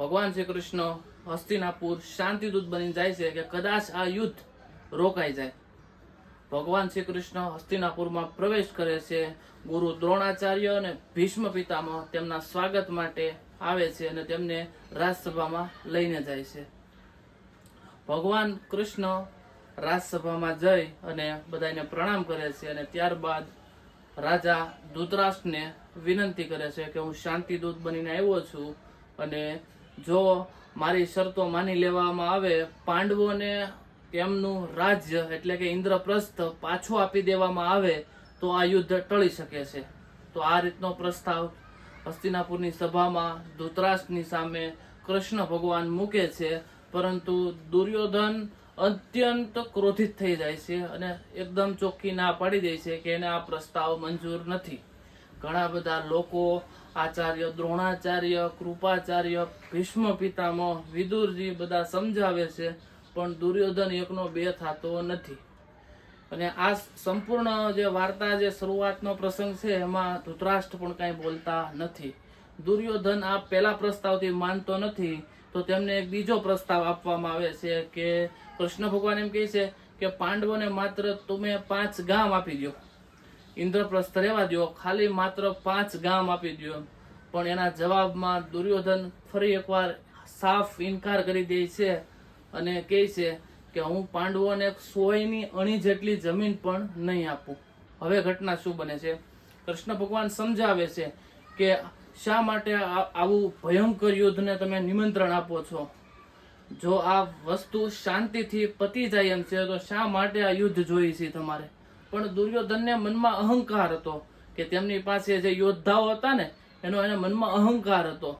ભગવાન શ્રી કૃષ્ણ હસ્તિનાપુર શાંતિદૂત બની જાય છે કે કદાચ આ યુદ્ધ રોકાઈ જાય. ભગવાન શ્રી કૃષ્ણ હસ્તિનાપુરમાં પ્રવેશ કરે છે. ગુરુ દ્રોણાચાર્ય અને ભીષ્મ પિતામહ તેમના સ્વાગત માટે આવે છે અને તેમને રાજસભામાં લઈને જાય છે. ભગવાન કૃષ્ણ રાજસભામાં જઈ અને બધાને પ્રણામ કરે છે અને ત્યારબાદ રાજા ધૂતરાષ્ટ્રને વિનંતી કરે છે કે હું શાંતિદૂત બનીને આવ્યો છું અને જો મારી શરતો માની લેવામાં આવે, પાંડવોને તેમનું રાજ્ય એટલે કે ઇન્દ્રપ્રસ્થ પાછું આપી દેવામાં આવે, તો આ યુદ્ધ ટળી શકે છે. તો આ રીતનો પ્રસ્તાવ હસ્તિનાપુરની સભામાં ધૃતરાષ્ટ્રની સામે કૃષ્ણ ભગવાન મૂકે છે, પરંતુ દુર્યોધન અત્યંત ક્રોધિત થઈ જાય છે અને એકદમ ચોખ્ખી ના પાડી દે છે કે એને આ પ્રસ્તાવ મંજૂર નથી. ઘણા બધા લોકો આચાર્ય, દ્રોણાચાર્ય, કૃપાચાર્ય, ભીષ્મ પિતામહ, વિદુરજી બધા સમજાવે છે, પણ દુર્યોધન એકનો બે થતો નથી. અને આ સંપૂર્ણ જે વાર્તા, જે શરૂઆતનો પ્રસંગ છે, એમાં ધૃતરાષ્ટ્ર પણ કાંઈ બોલતા નથી. દુર્યોધન આ પહેલા પ્રસ્તાવથી માનતો નથી, તો તેમને એક બીજો પ્રસ્તાવ આપવામાં આવે છે કે, કૃષ્ણ ભગવાન એમ કહે છે કે, પાંડવોને માત્ર તમે પાંચ ગામ આપી દો ઇન્દ્રપ્રસ્થ રહેવા દો ખાલી માત્ર પાંચ ગામ આપી દો પણ એના જવાબમાં દુર્યોધન ફરી એકવાર સાફ ઇનકાર કરી દે છે અને કહે છે કે હું પાંડવોને સોયની અણી જેટલી જમીન પણ નહીં આપું. હવે ઘટના શું બને છે? કૃષ્ણ ભગવાન સમજાવે છે કે શા માટે આવું ભયંકર યુદ્ધને તમે નિમંત્રણ આપો છો? જો આ વસ્તુ શાંતિથી પતી જાય એમ છે, તો શા માટે આ યુદ્ધ જોઈ છે તમારે? પણ દુર્યોધનને મનમાં અહંકાર હતો કે તેમની પાસે જે યોદ્ધાઓ હતા ને, એનો એને મનમાં અહંકાર હતો.